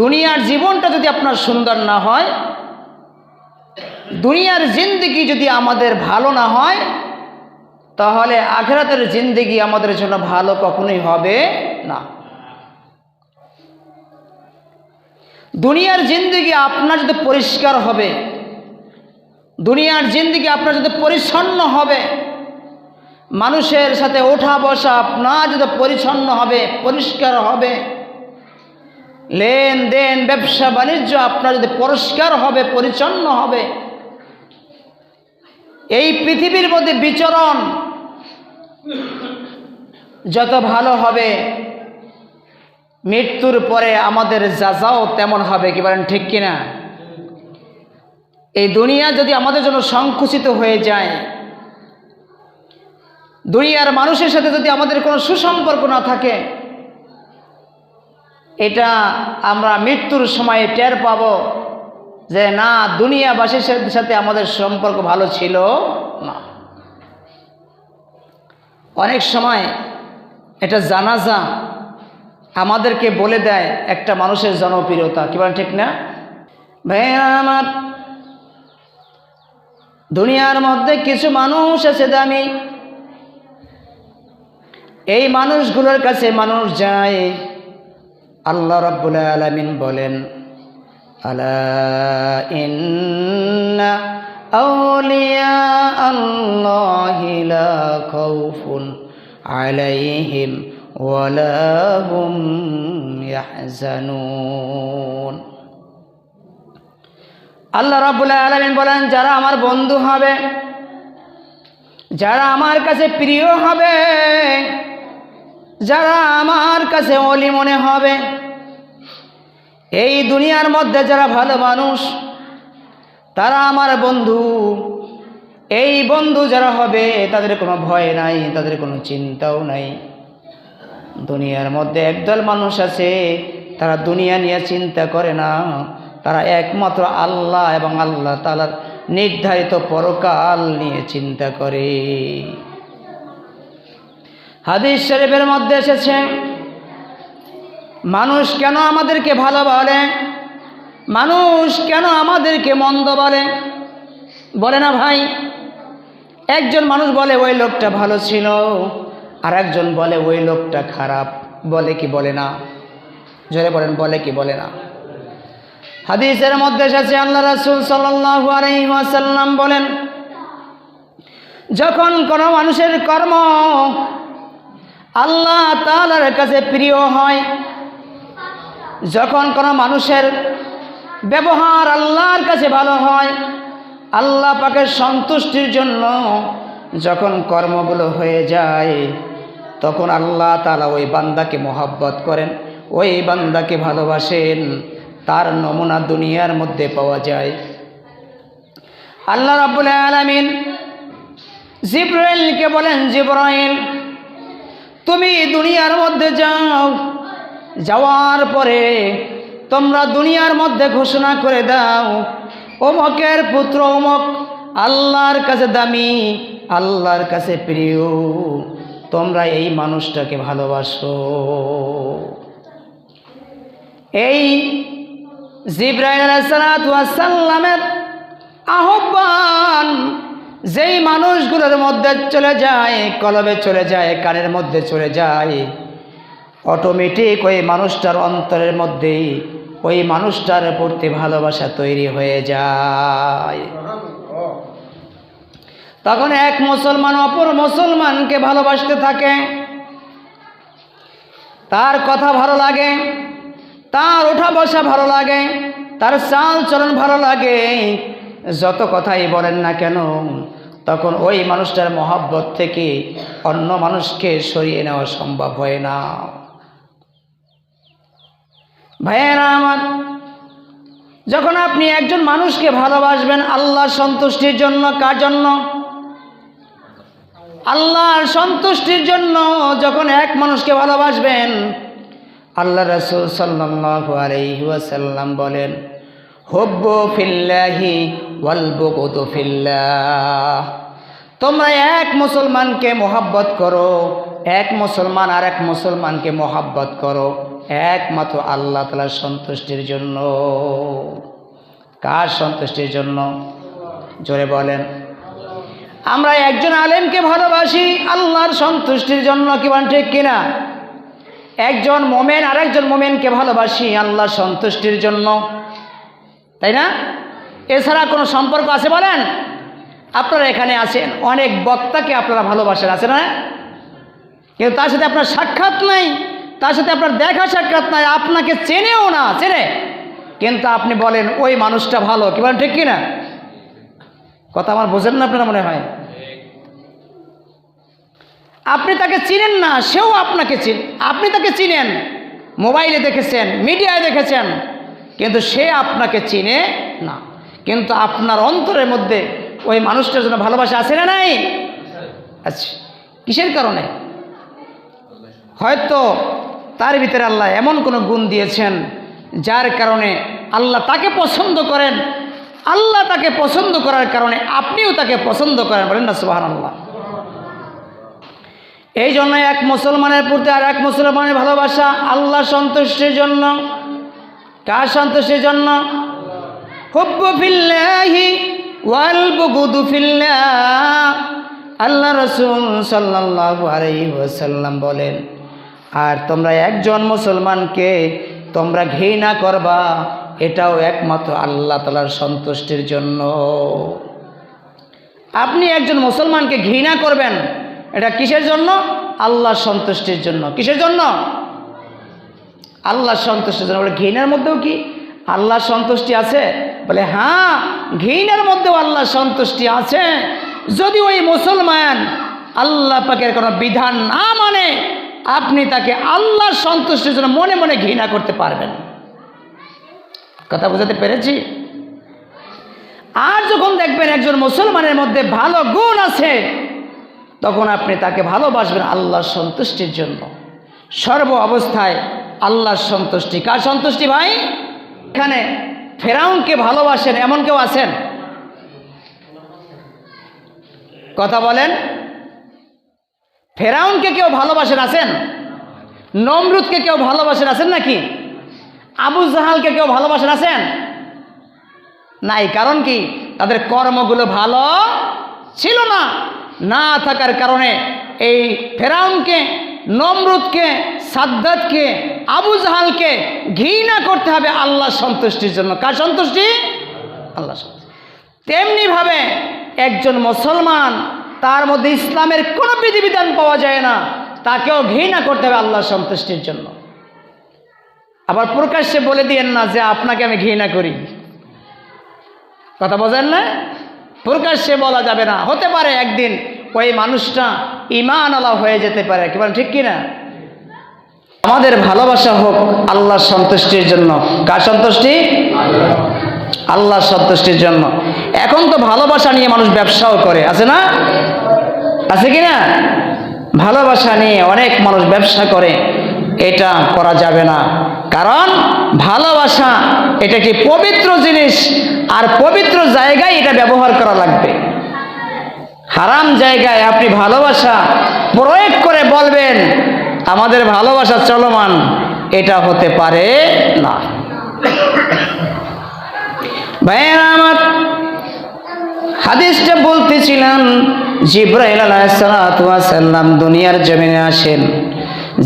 দুনিয়ার জীবনটা যদি আপনার সুন্দর না হয়, দুনিয়ার জিন্দিগি যদি আমাদের ভালো না হয়, তাহলে আখেরাতের জিন্দিগি আমাদের জন্য ভালো কখনোই হবে না। দুনিয়ার জিন্দিগি আপনার যদি পরিষ্কার হবে, দুনিয়ার জিন্দিগি আপনার যদি পরিচ্ছন্ন হবে, মানুষের সাথে ওঠা বসা আপনার যদি পরিচ্ছন্ন হবে, পরিষ্কার হবে লেনদেন, ব্যবসা, বাণিজ্য আপনার যদি পরিষ্কার হবে, পরিচ্ছন্ন হবে, এই পৃথিবীর মধ্যে বিচরণ যত ভালো হবে, মৃত্যুর পরে আমাদের যাজাও তেমন হবে, কি বলেন ঠিক কিনা? এই দুনিয়া যদি আমাদের জন্য সংকুচিত হয়ে যায়, দুনিয়ার মানুষের সাথে যদি আমাদের কোনো সুসম্পর্ক না থাকে এটা আমরা মৃত্যুর সময়ে টের পাব যে না, দুনিয়াবাসীর সাথে- আমাদের সম্পর্ক ভালো ছিল না। অনেক সময় এটা জানাজা আমাদেরকে বলে দেয় একটা মানুষের জনপ্রিয়তা, কি বলেন ঠিক না? ভাইয়া আমার দুনিয়ার মধ্যে কিছু মানুষ আছে দামি। এই মানুষগুলোর কাছে মানুষ যায়। আল্লাহ রাব্বুল আলামিন বলেন, আলা ইন্না ওয়ালা হুম আল্লাহ রাব্বুল আলামিন বলেন, যারা আমার বন্ধু হবে, যারা আমার কাছে প্রিয় হবে যারা আমার কাছে অলি মনে হবে, এই দুনিয়ার মধ্যে যারা ভালো মানুষ, তারা আমার বন্ধু। এই বন্ধু যারা হবে, তাদের কোনো ভয় নাই, তাদের কোনো চিন্তাও নাই। দুনিয়ার মধ্যে একদল মানুষ আছে, তারা দুনিয়া নিয়ে চিন্তা করে না। তারা একমাত্র আল্লাহ এবং আল্লাহ তালার নির্ধারিত পরকাল নিয়ে চিন্তা করে। হাদিস শরীফের মধ্যে এসেছে, মানুষ কেন আমাদেরকে ভালো বলে? মানুষ কেন আমাদেরকে মন্দ বলে? বলে না ভাই, একজন মানুষ বলে, ওই লোকটা ভালো ছিল। আর একজন বলে, ওই লোকটা খারাপ। বলে কি বলে না? জোরে বলেন, বলে কি বলে না? হাদিসের মধ্যে এসেছে, আল্লাহ রাসুল সাল্লাম বলেন, যখন কোনো মানুষের কর্ম আল্লাহ তালার কাছে প্রিয় হয়। যখন কোনো মানুষের ব্যবহার আল্লাহর কাছে ভালো হয়, আল্লাহ পাকের সন্তুষ্টির জন্য যখন কর্মগুলো হয়ে যায়, তখন আল্লাহ তালা ওই বান্দাকে মোহাব্বত করেন, ওই বান্দাকে ভালোবাসেন। তার নমুনা দুনিয়ার মধ্যে পাওয়া যায়। আল্লাহ রাবুল আলমিন জিব্রাইলকে বলেন, জিব্রাইল তুমি দুনিয়ার মধ্যে যাও। যাওয়ার পরে তোমরা দুনিয়ার মধ্যে ঘোষণা করে দাও, অমকের পুত্র অমক আল্লাহর কাছে দামি, আল্লাহর কাছে প্রিয়। তোমরা এই মানুষটাকে ভালোবাসো। এই জিব্রাইল সাল্লামের আহ্বান যেই মানুষগুলোর মধ্যে চলে যায় কলবে চলে যায়, কানের মধ্যে চলে যায় অটোমেটিক ওই মানুষটার অন্তরের মধ্যেই ওই মানুষটার প্রতি ভালোবাসা তৈরি হয়ে যায়। তখন এক মুসলমান অপর মুসলমানকে ভালোবাসতে থাকে। তার কথা ভালো লাগে, তার ওঠা বসা ভালো লাগে, তার চাল চলন ভালো লাগে, যত কথাই বলেন না কেন তখন ওই মানুষটার মহাব্বত থেকে অন্য মানুষকে সরিয়ে নেওয়া সম্ভব হয় না। ভাইয়েরা আমার, যখন আপনি একজন মানুষকে ভালোবাসবেন, আল্লাহ সন্তুষ্টির জন্য কার জন্য? আল্লাহর সন্তুষ্টির জন্য যখন এক মানুষকে ভালোবাসবেন, আল্লাহ রসুল ওয়াসাল্লাম বলেন ওয়ালবুগদ ফিল্লাহ তোমরা এক মুসলমানকে মোহাব্বত করো, এক মুসলমান আর এক মুসলমানকে মোহাব্বত করো, একমাত্র আল্লাহ তালার সন্তুষ্টির জন্য। কার সন্তুষ্টির জন্য? জোরে বলেন। আমরা একজন আলেমকে ভালোবাসি, আল্লাহর সন্তুষ্টির জন্য কি বলেন ঠিক কিনা? একজন মোমেন আরেকজন মোমেনকে ভালোবাসি, আল্লাহর সন্তুষ্টির জন্য। তাই না? এছাড়া কোনো সম্পর্ক আছে বলেন? আপনারা এখানে আছেন। অনেক বক্তাকে আপনারা ভালোবাসেন, আছে না? কিন্তু তার সাথে আপনার সাক্ষাৎ নাই, তার সাথে আপনার দেখা সাক্ষাৎ নাই, আপনাকে চেনেও না, চেনে। কিন্তু আপনি বলেন, ওই মানুষটা ভালো। কি বলেন, ঠিক কিনা? কথা আমার বোঝেন না আপনারা মনে হয়? আপনি তাকে চিনেন না, সেও আপনাকে চিন আপনি তাকে চিনেন। মোবাইলে দেখেছেন, মিডিয়ায় দেখেছেন, কিন্তু সে আপনাকে চিনে না। কিন্তু আপনার অন্তরের মধ্যে ওই মানুষটার জন্য ভালোবাসা আছে না নাই? আচ্ছা কিসের কারণে? হয়তো তার ভিতরে আল্লাহ এমন কোনো গুণ দিয়েছেন, যার কারণে আল্লাহ তাকে পছন্দ করেন। আল্লাহ তাকে পছন্দ করার কারণে আপনিও তাকে পছন্দ করেন বলেন না সুবাহ আল্লাহ এই জন্য এক মুসলমানের প্রতি আর এক মুসলমানের ভালোবাসা আল্লাহ সন্তুষ্টির জন্য। কার সন্তুষ্টির জন্য? হুব্বু ফিল্লাহি ওয়াল বুগুদু ফিল্লাহ আল্লাহ রসুল সাল্লাল্লাহু আলাইহি ওয়াসাল্লাম বলেন, আর তোমরা একজন মুসলমানকে তোমরা ঘৃণা করবা, এটাও একমাত্র আল্লাহ তালার সন্তুষ্টির জন্য। আপনি একজন মুসলমানকে ঘৃণা করবেন, এটা কিসের জন্য? আল্লাহর সন্তুষ্টির জন্য। কিসের জন্য? আল্লাহর সন্তুষ্টির জন্য। ঘৃণার মধ্যেও কি আল্লাহর সন্তুষ্টি আছে? বলে হ্যাঁ ঘৃণার মধ্যেও আল্লাহর সন্তুষ্টি আছে। যদি ওই মুসলমান আল্লাহ পাকের কোনো বিধান না মানে আপনি তাকে আল্লাহর সন্তুষ্টির জন্য মনে মনে ঘৃণা করতে পারবেন। কথা বোঝাতে পেরেছি? আর যখন দেখবেন একজন মুসলমানের মধ্যে ভালো গুণ আছে, তখন আপনি তাকে ভালোবাসবেন আল্লাহর সন্তুষ্টির জন্য। সর্ব অবস্থায় আল্লাহর সন্তুষ্টি। কার সন্তুষ্টি ভাই? এখানে ফেরাউনকে ভালোবাসেন, এমন কেউ আছেন? কথা বলেন। ফেরাউনকে কেউ ভালোবাসেন, আছেন? নমরুদকে কেউ ভালোবাসেন, আছেন নাকি? আবু জাহালকে কেউ ভালোবাসেন, আছেন? নাই, কারণ কি? তাদের কর্মগুলো ভালো ছিল না। না থাকার কারণে এই ফেরাউনকে, নমরুদকে সাদ্দাতকে আবু জাহালকে ঘৃণা করতে হবে আল্লাহ সন্তুষ্টির জন্য। কার সন্তুষ্টি? আল্লাহ তেমনিভাবে একজন মুসলমান, তার মধ্যে ইসলামের কোনো বিধিবিধান পাওয়া যায় না, তাকেও ঘৃণা করতে হবে আল্লাহ সন্তুষ্টির জন্য। আবার প্রকাশ্যে বলে দিয়েন না যে আপনাকে আমি ঘৃণা করি। কথা বোঝেন না? প্রকাশ্যে বলা যাবে না। হতে পারে একদিন ওই মানুষটা ইমান আলা হয়ে যেতে পারে। কি বলেন, ঠিক কিনা? আমাদের ভালোবাসা হোক আল্লাহর সন্তুষ্টির জন্য। কার সন্তুষ্টি? আল্লাহর সন্তুষ্টির জন্য। এখন তো ভালোবাসা নিয়ে মানুষ ব্যবসাও করে, আছে না? আছে কি না? ভালোবাসা নিয়ে অনেক মানুষ ব্যবসা করে, এটা করা যাবে না। কারণ ভালোবাসা, এটা একটি পবিত্র জিনিস, আর পবিত্র জায়গায় এটা ব্যবহার করা লাগবে। হারাম জায়গায় আপনি ভালোবাসা প্রয়োগ করে বলবেন, আমাদের ভালোবাসা চলমান, এটা হতে পারে না। আমার, হাদিসটা বলতেছিলাম, জিব্রাইল আলাইসাল্লাম দুনিয়ার জমিনে আসেন,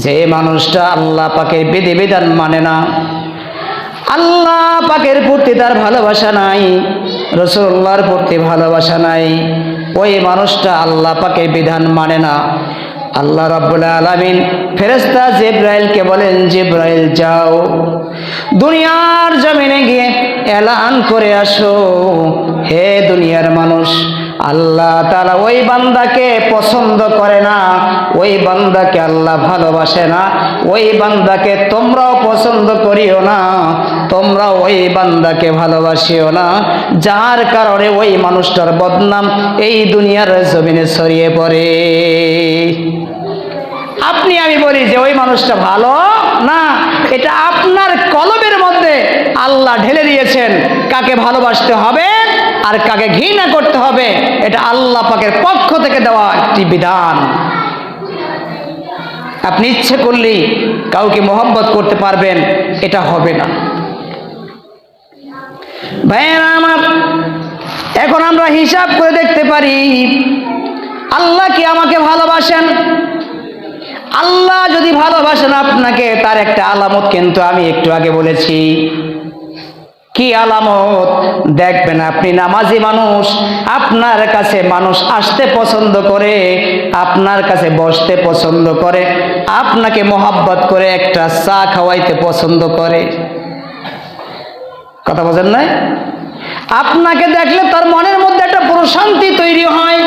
যে মানুষটা আল্লাহ পাকের বিধিবিধান মানে না। আল্লাহ পাকের প্রতি তার ভালোবাসা নাই রসুল্লাহর প্রতি ভালোবাসা নাই। ওই মানুষটা আল্লাহ পাকে বিধান মানে না। আল্লাহ রব্বুল আলমিন ফেরেস্তা জিব্রাইলকে বলেন, জিব্রাইল, যাও। দুনিয়ার জমিনে গিয়ে এলান করে আসো। হে দুনিয়ার মানুষ, আল্লাহ তারা ওই বান্দাকে পছন্দ করে না। ওই বান্দাকে আল্লাহ ভালোবাসে না, ওই বান্দাকে তোমরাও পছন্দ করিও না তোমরা ওই বান্দাকে ভালোবাসিও না। যার কারণে ওই মানুষটার বদনাম এই দুনিয়ার জমিনে ছড়িয়ে পড়ে। আপনি আমি বলি যে ওই মানুষটা ভালো না, এটা আপনার কলমের মধ্যে আল্লাহ ঢেলে দিয়েছেন, কাকে ভালোবাসতে হবে আর কাকে ঘৃণা করতে হবে, এটা আল্লাহ পাকের পক্ষ থেকে দেওয়া একটি বিধান। আপনি ইচ্ছে করলেই কাউকে মোহব্বত করতে পারবেন, এটা হবে না। ভাইয়েরা আমার, এখন আমরা হিসাব করে দেখতে পারি, আল্লাহ কি আমাকে ভালোবাসেন? আল্লাহ যদি ভালোবাসেন আপনাকে, তার একটা আলামত কিন্তু আমি একটু আগে বলেছি কি আলামত? দেখবেন আপনি নামাজি মানুষ, আপনার কাছে মানুষ আসতে পছন্দ করে, আপনার কাছে বসতে পছন্দ করে, আপনাকে মোহাব্বত করে একটা চা খাওয়াইতে পছন্দ করে। কথা বোঝেন নাই? আপনাকে দেখলে তার মনের মধ্যে একটা প্রশান্তি তৈরি হয়।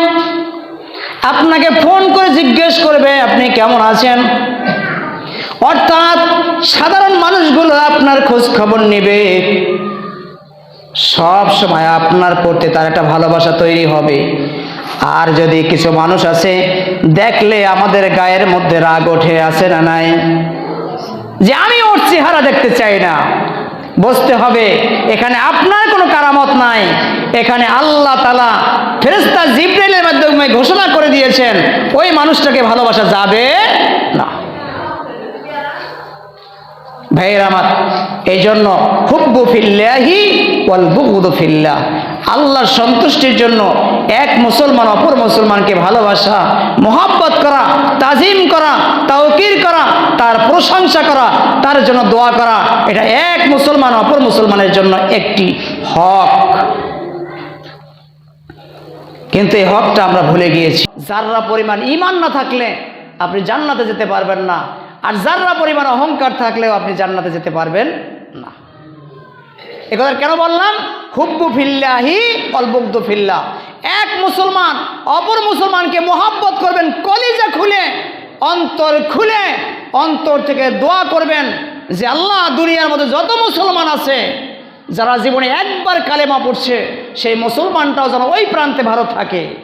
আপনাকে ফোন করে জিজ্ঞেস করবে, আপনি কেমন আছেন? অর্থাৎ সাধারণ মানুষগুলো আপনার খোঁজ খবর নেবে। সব সময় আপনার প্রতি তার একটা ভালোবাসা তৈরি হবে। আর যদি কিছু মানুষ আছে, দেখলে আমাদের গায়ের মধ্যে রাগ ওঠে, আছে না নাই? যে আমি ওর চেহারা দেখতে চাই না। বুঝতে হবে, এখানে আপনার কোনো কারামত নাই। এখানে আল্লাহ তালা ফেরেস্তা জিব্রেলের মাধ্যমে ঘোষণা করে দিয়েছেন, ওই মানুষটাকে ভালোবাসা যাবে ভাইয়ের আমার এই জন্য হুব্বু ফিল্লাহি ওয়াল বুগুদু আল্লাহর সন্তুষ্টির জন্য এক মুসলমান অপর মুসলমানকে ভালোবাসা, মোহাব্বত করা, তাজিম করা তাওকির করা, তার প্রশংসা করা, তার জন্য দোয়া করা, এটা এক মুসলমান অপর মুসলমানের জন্য একটি হক। কিন্তু এই হকটা আমরা ভুলে গিয়েছি। যাররা পরিমাণ ইমান না থাকলে আপনি জান্নাতে যেতে পারবেন না। আর যাররা পরিমাণ অহংকার থাকলেও আপনি জান্নাতে যেতে পারবেন না। এ কথা কেন বললাম? হুব্বু ফিল্লাহি অলবুগ্ধ ফিল্লা। এক মুসলমান অপর মুসলমানকে মোহাব্বত করবেন, কলিজা খুলে, অন্তর খুলে, অন্তর থেকে দোয়া করবেন যে আল্লাহ দুনিয়ার মধ্যে যত মুসলমান আছে, যারা জীবনে একবার কালেমা পড়ছে, সেই মুসলমানটাও যেন ওই প্রান্তে ভালো থাকে।